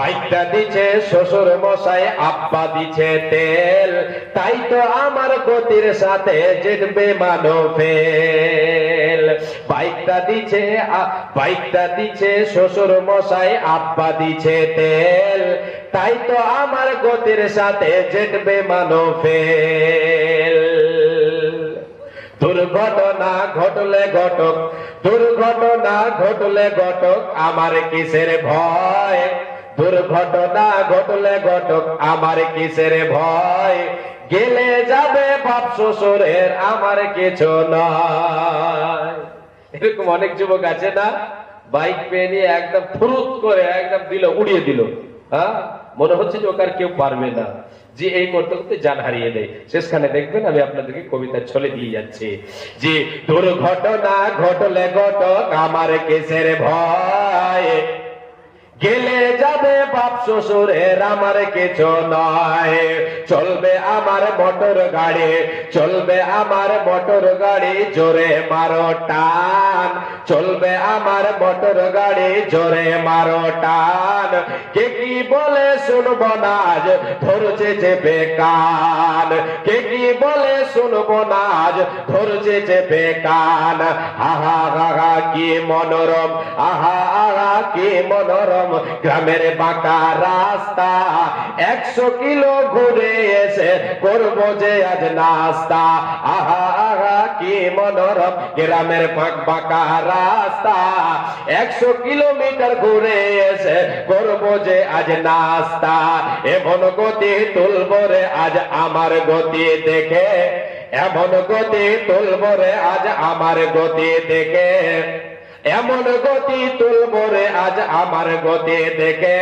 বাইকটা দিছে, শ্বশুর মশাই আব্বা দিছে তেল। তাই তো আমার গতির সাথে জিতবে মানো ফেল বাইকটা দিছে বাইকটা দিছে, শ্বশুর মশাই আব্বা দিছে তেল। তাই তো আমার গতির সাথে জিতবে মানো ফেল দুর্ঘটনা ঘটলে ঘটক, দুর্ঘটনা ঘটলে ঘটক, আমার কিসের ভয়? দুর্ঘটনা ঘটলে ঘটক আমার কিসের ভয়? গেলে যাবে বাপ শ্বশুরের, আমার কিছু নয়। এরকম অনেক যুবক আছে না, বাইক পেয়ে নিয়ে একদম ফুরুত করে একদম দিল, উড়িয়ে দিল। হ্যাঁ? মনে হচ্ছে যে ওকে কেউ পারবে না। যে এই করতে করতে জান হারিয়ে দেয়। শেষখানে দেখবেন, আমি আপনাদেরকে কবিতা ছলে দিয়ে যাচ্ছি। যে দুর্ঘটনা ঘটলে ঘটক আমার কেসের ভয়? গেলে যাবে বাপ শ্বশুরের, আমার কিছু নয়। চলবে আমার মোটর গাড়ি, চলবে আমার মোটর গাড়ি জোরে মারো টান। চলবে আমার মোটর গাড়ি জোরে মারো টান। কে কি বলে শুনব না আজ? ধরছে চেপে কান কে কি বলে শুনব না আজ? ধরছে চেপে কান আহা আহা কি মনোরম। আহা আহা, কি মনোরম। গ্রামের বাঁকা রাস্তা, একশো কিলো ঘুরে এসে করব যে আজ নাস্তা। আহা আহা, কি মনোরম গ্রামের ফাঁক বাঁকা রাস্তা। একশো কিলোমিটার ঘুরে এসে করব যে আজ নাস্তা। এমন গতি তুলবো রে আজ আমার গতি দেখে। এমন গতি তুলবো রে আজ আমার গতি দেখে। এমন গতি তুলবো রে আজ আমার গতি দেখে।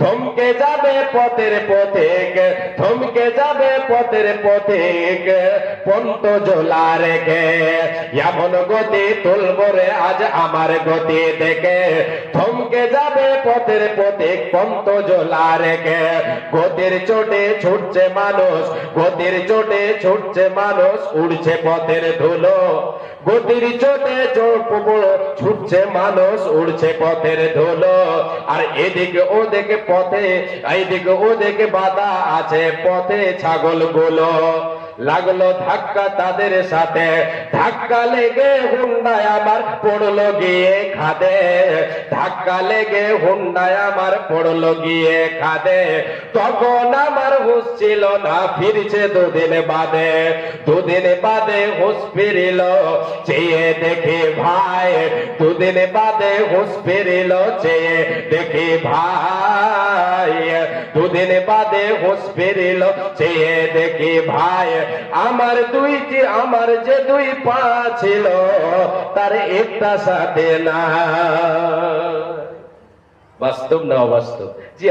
থমকে যাবে পথের পথিক, থমকে যাবে পথের পথিক, পন্ত জোলা রেখে, এমন গতি তুলবো রে আজ আমার গতি দেখে। থমকে যাবে পথের পথিক, পন্ত জোলা রেখে, গতির চোটে ছুটছে মানুষ, গতির চোটে ছুটছে মানুষ, উড়ছে পথের ধুলো। গতির চোটে চোট ছুটছে মানুষ, উড়ছে পথের ধুলো। আর এদিকে ওদিকে পথে এইদিকে ওদিকে বাধা আছে পথে ছাগলগুলো লাগল ধাক্কা তাদের সাথে। ধাক্কা লেগে হুন্ডায় আমার পড়ল গিয়ে খাদে। ধাক্কা লেগে হুন্ডায় আমার পড়ল গিয়ে খাদে। তখন আমার হুশ ছিল না, ফিরছে দুদিন বাদে। দুদিন বাদে হুশ ফিরিল, চেয়ে দেখে ভাই। দুদিন বাদে হুশ ফিরিল, চেয়ে দেখে ভাই। দুদিন বাদে হুশ ফিরিল, চেয়ে দেখি ভাই। আমার দুই আমার যে দুই পা ছিল, তার একটা সাথে না। বাস্তব না অবাস্তব? জি